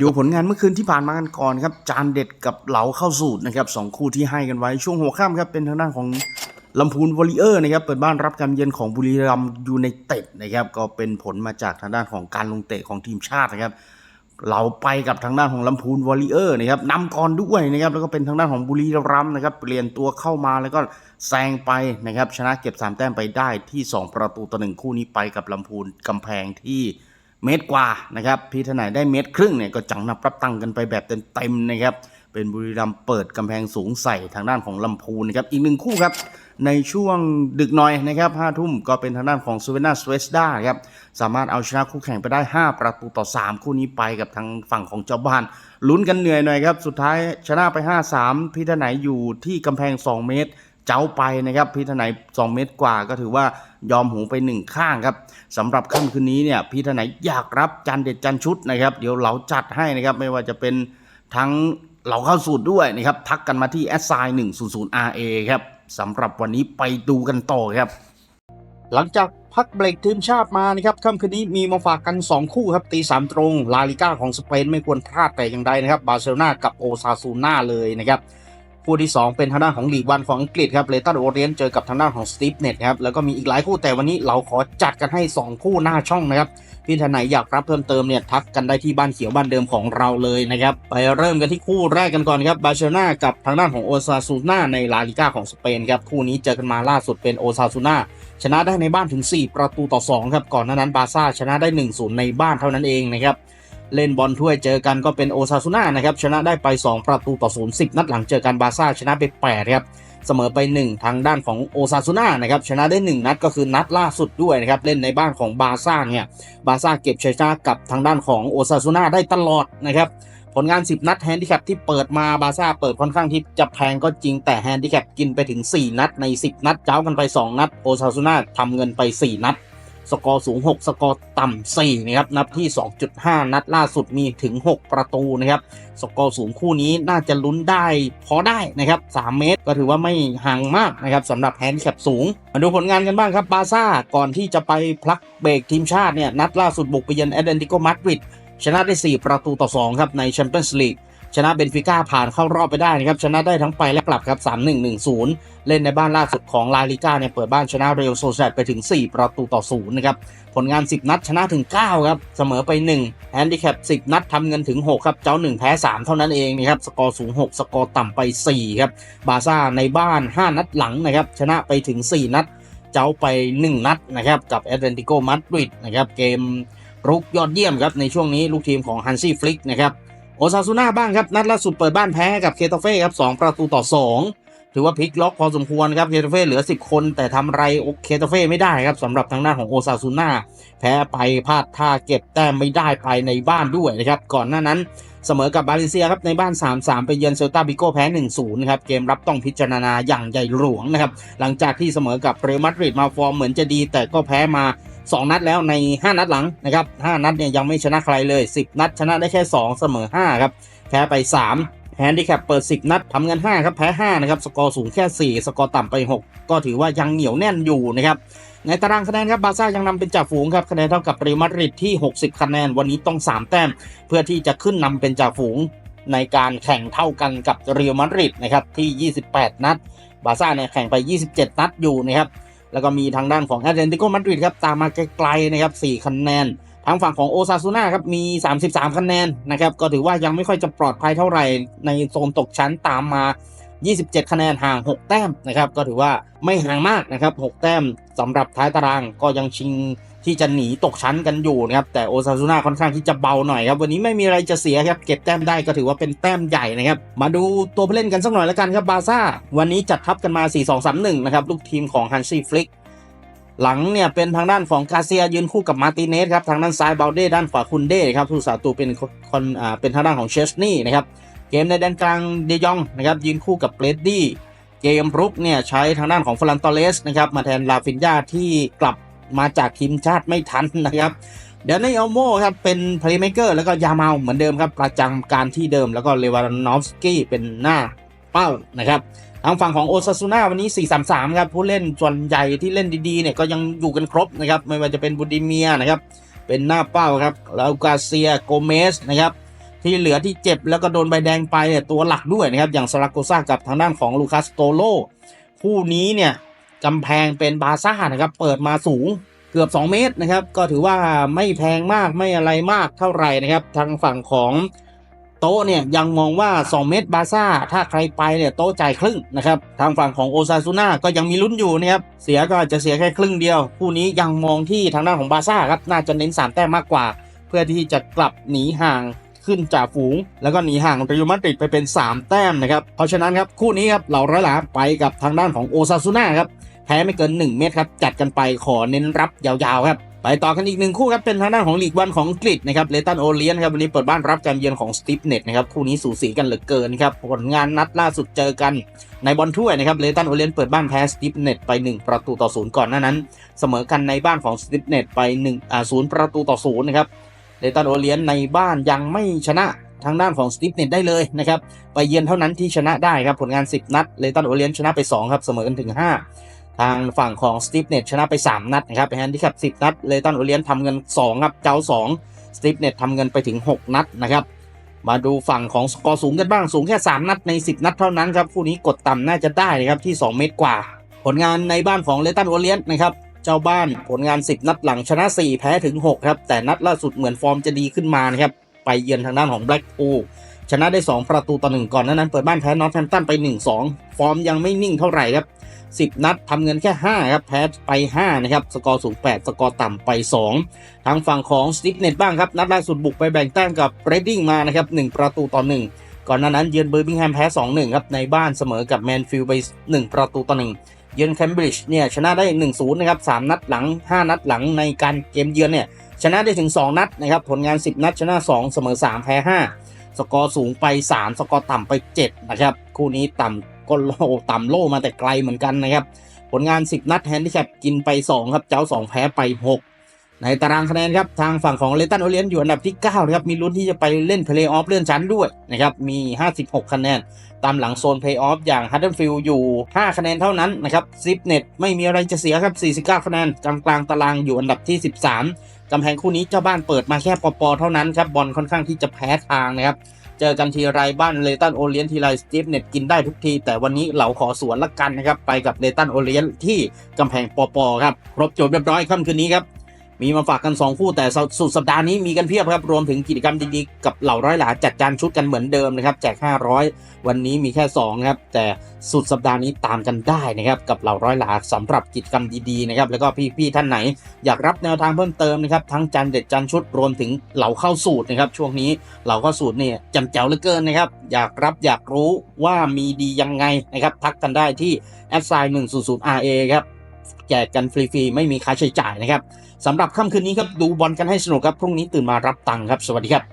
ดูผลงานเมื่อคืนที่ผ่านมากันก่อนครับ จานเด็ดกับเหลาเข้าสูตรนะครับสองคู่ที่ให้กันไว้ช่วงหัวค่ำครับเป็นทางด้านของลำพูนวอริเออร์นะครับเปิดบ้านรับการเยือนของบุรีรัมย์ยูไนเต็ดนะครับก็เป็นผลมาจากทางด้านของการลงเตะของทีมชาตินะครับเราไปกับทางด้านของลำพูนวอริเออร์นะครับนำก่อนด้วยนะครับแล้วก็เป็นทางด้านของบุรีรัมย์นะครับเปลี่ยนตัวเข้ามาแล้วก็แซงไปนะครับชนะเก็บ3แต้มไปได้ที่ 2 ประตูต่อหนึ่งคู่นี้ไปกับลำพูนกำแพงที่ เมตรกว่านะครับพี่ทนายได้เมตรครึ่งเนี่ยก็จังนับรับตังกันไปแบบเต็มๆนะครับเป็นบุรีรัมเปิดกำแพงสูงใส่ทางด้านของลำพูนนะครับอีกหนึ่งคู่ครับในช่วงดึกหน่อยนะครับห้าทุ่มก็เป็นทางด้านของซูเวนาสเวสดาครับสามารถเอาชนะคู่แข่งไปได้ 5 ประตูต่อ 3 คู่นี้ไปกับทางฝั่งของเจ้าบ้าน ลุ้นกันเหนื่อยหน่อยครับ สุดท้ายชนะไป 5-3พี่ทนายอยู่ที่กำแพง 2 เมตร เจ้าไปนะครับพี่ทนาย2เมตรกว่าก็ถือว่ายอมหูไป1ข้างครับสำหรับค่ำคืนนี้เนี่ยพี่ทนายอยากรับจันเด็ดจันชุดนะครับ เดี๋ยวเราจัดให้นะครับไม่ว่าจะเป็นทั้งเราเข้าสูตรด้วยนะครับ ทักกันมาที่ s i 100 RA ครับสำหรับวันนี้ไปดูกันต่อครับ หลังจากพักเบรกทีมชาติมานะครับค่ำคืนนี้มีมาฝากกัน 2 คู่ครับตีสามตรงลาลิก้าของสเปนไม่ควรพลาดแต่อย่างใดนะครับบาร์เซโลนากับโอซาซูน่าเลยนะครับ คู่ที่ 2 เป็นทางด้านของลีกวันของอังกฤษครับเลตันโอเรียนเจอกับทางด้านของสตีฟเน็ตครับแล้วก็มีอีกหลายคู่แต่วันนี้เราขอจัดกันให้ 2 คู่หน้าช่องนะครับพี่ท่านไหนอยากรับเพิ่มเติมเนี่ยทักกันได้ที่บ้านเขียวบ้านเดิมของเราเลยนะครับไปเริ่มกันที่คู่แรกกันก่อนครับบาร์เซโลนากับทางด้านของโอซาซูน่าในลาลิก้าของสเปนครับคู่นี้เจอกันมาล่าสุดเป็นโอซาซูน่าชนะได้ในบ้านถึง 4 ประตูต่อ2ครับก่อนหน้านั้นบาร์ซ่าชนะได้ 1-0 ในบ้านเท่านั้นเองนะครับ เล่นบอลถ้วยเจอกันก็เป็นโอซาซูน่านะครับชนะได้ไป 2 ประตูต่อ0 10นัดหลังเจอกันบาซ่าชนะไป8ครับเสมอไป 1 ทางด้านของโอซาซูน่านะครับชนะได้ 1 นัดก็คือนัดล่าสุดด้วยนะครับเล่นในบ้านของบาซ่าเนี่ยบาซ่าเก็บชัยชนะกับทางด้านของโอซาซูน่าได้ตลอดนะครับผลงาน 10 นัดแฮนดิแคปที่เปิดมาบาซ่าเปิดค่อนข้างที่จะแพงก็จริงแต่แฮนดิแคปกินไปถึง 4 นัดใน 10 นัดเจ้ากันไป 2 นัดโอซาซูน่าทำเงินไป 4 นัด สกอร์สูง 6 สกอร์ต่ำ4นะครับนับที่ 2.5 นัดล่าสุดมีถึง 6 ประตูนะครับสกอร์สูงคู่นี้น่าจะลุ้นได้พอได้นะครับ3เมตรก็ถือว่าไม่ห่างมากนะครับสำหรับแฮนดิแคปสูง มาดูผลงานกันบ้างครับบาซ่าก่อนที่จะไปพลักเบรกทีมชาติเนี่ยนัดล่าสุดบุกไปเยือนแอตเลติโกมาดริดชนะได้ 4 ประตูต่อ 2 ครับในแชมเปี้ยนส์ลีก ชนะเบนฟิก้าผ่านเข้ารอบไปได้นะครับชนะได้ทั้งไปและกลับครับ 3-1-1-0 เล่นในบ้านล่าสุดของลาลิก้าเนี่ยเปิดบ้านชนะเรอัลโซเซตไปถึง 4 ประตูต่อ0นะครับผลงาน 10 นัดชนะถึง 9 ครับ เสมอไป 1 แฮนดิแคป 10 นัดทำเงินถึง 6 ครับ เจ้า 1 แพ้ 3 เท่านั้นเองนะครับ สกอร์สูง 6 สกอร์ต่ำไป 4 ครับ บาซ่าในบ้าน 5 นัดหลังนะครับ ชนะไปถึง 4 นัด เจ้าไป 1 นัดนะครับ กับแอตเลติโกมาดริดนะครับ เกมรุกยอดเยี่ยมครับ ในช่วงนี้ลูกทีมของฮันซี่ฟลิกนะครับ โอซาซูน่าบ้างครับ นัดล่าสุดเปิดบ้านแพ้กับเคตาเฟ่ครับ2ประตูต่อ 2 ถือว่าพลิกล็อกพอสมควรครับเคตาเฟ่เหลือ 10 คน แต่ทำไรเคตาเฟ่ไม่ได้ครับสำหรับทางด้านของโอซาซูน่าแพ้ไปพลาดท่าเก็บแต้มไม่ได้ภายในบ้านด้วยนะครับก่อนหน้านั้นเสมอกับบาเลเซียครับในบ้าน 3-3 ไปเยือนเซลตาบิโกแพ้ 1-0 ครับ เกมรับต้องพิจารณาอย่างใหญ่หลวงนะครับ หลังจากที่เสมอกับเรอัลมาดริดมาฟอร์มเหมือนจะดี แต่ก็แพ้มา 2 นัดแล้วใน 5 นัดหลังนะครับ5นัดเนี่ยยังไม่ชนะใครเลย 10 นัดชนะได้แค่ 2 เสมอ5ครับแพ้ไป 3 แฮนดิแคปเปิด 10 นัดทำเงิน 5 ครับ แพ้ 5 นะครับ สกอร์สูงแค่ 4 สกอร์ต่ำไป 6 ก็ถือว่ายังเหนียวแน่นอยู่นะครับในตารางคะแนนครับบาซ่ายังนำเป็นจ่าฝูงครับคะแนนเท่ากับเรอัลมาดริดที่ 60 คะแนนวันนี้ต้อง 3 แต้ม เพื่อที่จะขึ้นนำเป็นจ่าฝูงในการแข่งเท่ากันกับเรอัลมาดริดนะครับที่ 28 นัด บาซ่าเนี่ยแข่งไป 27 นัดอยู่นะครับ แล้วก็มีทางด้านของแอตเลติโกมาดริดครับตามมาไกลๆนะครับ4คะแนน ทางฝั่งของโอซาซูน่าครับมี 33 คะแนนนะครับก็ถือว่ายังไม่ค่อยจะปลอดภัยเท่าไหร่ในโซนตกชั้นตามมา 27 คะแนนห่าง 6 แต้มนะครับก็ถือว่าไม่ห่างมากนะครับ 6 แต้มสำหรับท้ายตารางก็ยังชิงที่จะหนีตกชั้นกันอยู่นะครับ แต่โอซาซูน่าค่อนข้างที่จะเบาหน่อยครับ วันนี้ไม่มีอะไรจะเสียครับ เก็บแต้มได้ก็ถือว่าเป็นแต้มใหญ่นะครับ มาดูตัวผู้เล่นกันสักหน่อยแล้วกันครับบาซ่า วันนี้จัดทัพกันมา 4-2-3-1 นะครับ ลูกทีมของฮันซี่ฟลิกหลังเนี่ยเป็นทางด้านของกาเซียยืนคู่กับมาร์ติเนสครับ ทางด้านซ้ายเบลเด้ด้านขวาคุนเด้ครับผู้สาตัวเป็นคนอ่าเป็นทางด้านของเชสนี่นะครับ เกมในแดนกลางเดยองนะครับยืนคู่กับเบรดดี้เกมรุกเนี่ยใช้ทางด้านของฟลันตอเลสนะครับมาแทนลาฟินยาที่กลับมาจากทีมชาติไม่ทันนะครับเดนนี่อัลโมครับเป็นเพลย์เมเกอร์แล้วก็ยาเมาเหมือนเดิมครับประจำการที่เดิมแล้วก็เลวานอฟสกี้เป็นหน้าเป้านะครับทางฝั่งของโอซาซูน่าวันนี้ 4-3-3 ครับ ผู้เล่นส่วนใหญ่ที่เล่นดีๆเนี่ยก็ยังอยู่กันครบนะครับ ไม่ว่าจะเป็นบูดิเมียนะครับ เป็นหน้าเป้าครับ แล้วกาเซียโกเมสนะครับ ที่เหลือที่เจ็บแล้วก็โดนใบแดงไปเนี่ยตัวหลักด้วยนะครับอย่างซาราโกซากับทางด้านของลูคัสโตโลคู่นี้เนี่ยกำแพงเป็นบาซ่านะครับเปิดมาสูงเกือบ 2 เมตรนะครับ ก็ถือว่าไม่แพงมากไม่อะไรมากเท่าไหร่นะครับ ทางฝั่งของโต๊ะเนี่ยยังมองว่า 2 เมตรบาซ่า ถ้าใครไปเนี่ยโต๊ะจ่ายครึ่งนะครับ ทางฝั่งของโอซาซูน่าก็ยังมีลุ้นอยู่นะครับ เสียก็จจะเสียแค่ครึ่งเดียว คู่นี้ยังมองที่ทางด้านของบาซ่าครับ น่าจะเน้น 3 แต้มมากกว่า เพื่อที่จะกลับหนีห่าง ขึ้นจากฝูง แล้วก็หนีห่างเรอัลมาดริดไปเป็น 3 แต้มนะครับ เพราะฉะนั้นครับคู่นี้ครับเราร้อยหลาไปกับทางด้านของโอซาซูน่าครับแพ้ไม่เกิน 1 เมตรครับจัดกันไปขอเน้นรับยาวๆครับไปต่อกันอีกหนึ่งคู่ครับเป็นทางด้านของลีกวันของอังกฤษนะครับเลตันโอเลียนครับวันนี้เปิดบ้านรับการเยือนของสตีฟเน็ตนะครับคู่นี้สูสีกันเหลือเกินครับผลงานนัดล่าสุดเจอกันในบอลถ้วยนะครับเลตันโอเลียนเปิดบ้านแพ้สตีฟเน็ตไป 1 ประตูต่อศูนย์ก่อนหน้านั้น เสมอกันในบ้านของสตีฟเน็ตไป1อ่าศูนย์ประตูต่อศูนย์นะครับ เลตันโอเลียนในบ้านยังไม่ชนะทางด้านของสตีฟเน็ตได้เลยนะครับไปเยือนเท่านั้นที่ชนะได้ครับผลงาน 10 นัดเลตันโอเลียนชนะไป2ครับเสมอกันถึง 5 ทางฝั่งของสตีฟเน็ตชนะไป 3 นัดนะครับแฮนดี้แคป10 นัดเลตันโอเลียนทำเงิน 2 ครับ เจ้า 2 สตีฟเน็ตทำเงินไปถึง 6 นัดนะครับมาดูฝั่งของสกอร์สูงกันบ้างสูงแค่ 3 นัดใน 10 นัดเท่านั้นครับคู่นี้กดต่ำน่าจะได้นะครับที่ 2 เมตรกว่า ผลงานในบ้านของเลตันโอเลียนนะครับ เจ้าบ้านผลงาน 10 นัดหลังชนะ 4 แพ้ถึง 6 ครับ แต่นัดล่าสุดเหมือนฟอร์มจะดีขึ้นมานะครับ ไปเยือนทางด้านของแบล็กพูชนะได้ 2 ประตูต่อ1ก่อนนานั้นเปิดบ้านแพ้นอตแฮมป์ตันไป 1-2 ฟอร์มยังไม่นิ่งเท่าไหร่ครับ 10 นัดทำเงินแค่ 5 ครับ แพ้ไป 5 นะครับ สกอร์สูง 8 สกอร์ต่ำไป 2 ทางฝั่งของสติฟเน็ตบ้างครับ นัดล่าสุดบุกไปแบ่งแต้มกับเรดดิ้งมานะครับ 1 ประตูต่อ 1 ก่อนหน้านั้นเยือนเบอร์มิงแฮมแพ้ 2-1 ครับ ในบ้านเสมอกับแมนฟิลด์ไป 1 ประตูต่อ 1 เยือนแคมบริดจ์เนี่ยชนะได้ 1-0 นะครับ 3 นัดหลัง 5 นัดหลังในการเกมเยือนเนี่ยชนะได้ถึง 2 นัดนะครับผลงาน 10 นัดชนะ 2 เสมอ 3 แพ้ 5 สกอร์สูงไป 3 สกอร์ต่ำไป 7 นะครับ คู่นี้ต่ำก็โลต่ำโลมาแต่ไกลเหมือนกันนะครับ ผลงาน 10 นัดแฮนดิแคปกินไป 2 ครับ เจ้า 2 แพ้ไป 6 ในตารางคะแนนครับทางฝั่งของเลตันโอเลียนอยู่อันดับที่9นะครับมีลุ้นที่จะไปเล่นเพลย์ออฟเลื่อนชั้นด้วยนะครับมี 56 คะแนน ตามหลังโซนเพลย์ออฟอย่างฮัตเทิลฟิลอยู่ 5 คะแนนเท่านั้นนะครับซิปเน็ตไม่มีอะไรจะเสียครับ 49 คะแนนกลางกลางตารางอยู่อันดับที่ 13กำแพงคู่นี้เจ้าบ้านเปิดมาแค่ปอปอเท่านั้นครับบอลค่อนข้างที่จะแพ้ทางนะครับเจอกันทีไรบ้านเลตันโอเลียนทีไรสตีฟเน็ตกินได้ทุกที แต่วันนี้เหลาขอสวนละกันนะครับ ไปกับเลตันโอเลียนที่กำแพงปอปอครับ ครบจบเรียบร้อยค่ำคืนนี้ครับ มีมาฝากกัน 2 คู่แต่สุดสัปดาห์นี้มีกันเพียบครับ รวมถึงกิจกรรมดีๆ กับเหล่าร้อยหลาจัดจานชุดกันเหมือนเดิมนะครับ แจก 500 วันนี้มีแค่ 2 ครับ แต่สุดสัปดาห์นี้ตามกันได้นะครับ กับเหล่าร้อยหลาสำหรับกิจกรรมดีๆนะครับแล้วก็พี่ๆท่านไหน อยากรับแนวทางเพิ่มเติมนะครับทั้งจานเด็ดจานชุดรวมถึงเหล่าเข้าสูตรนะครับช่วงนี้เหล่าเข้าสูตรเนี่ยจำเจ๋วเหลือเกินนะครับอยากรับอยากรู้ว่ามีดียังไงนะครับทักกันได้ที่แอดไซน์100 RA ครับ แจกกันฟรีๆ ไม่มีค่าใช้จ่ายนะครับสำหรับค่ำคืนนี้ครับดูบอลกันให้สนุกครับ พรุ่งนี้ตื่นมารับตังค์ครับ สวัสดีครับ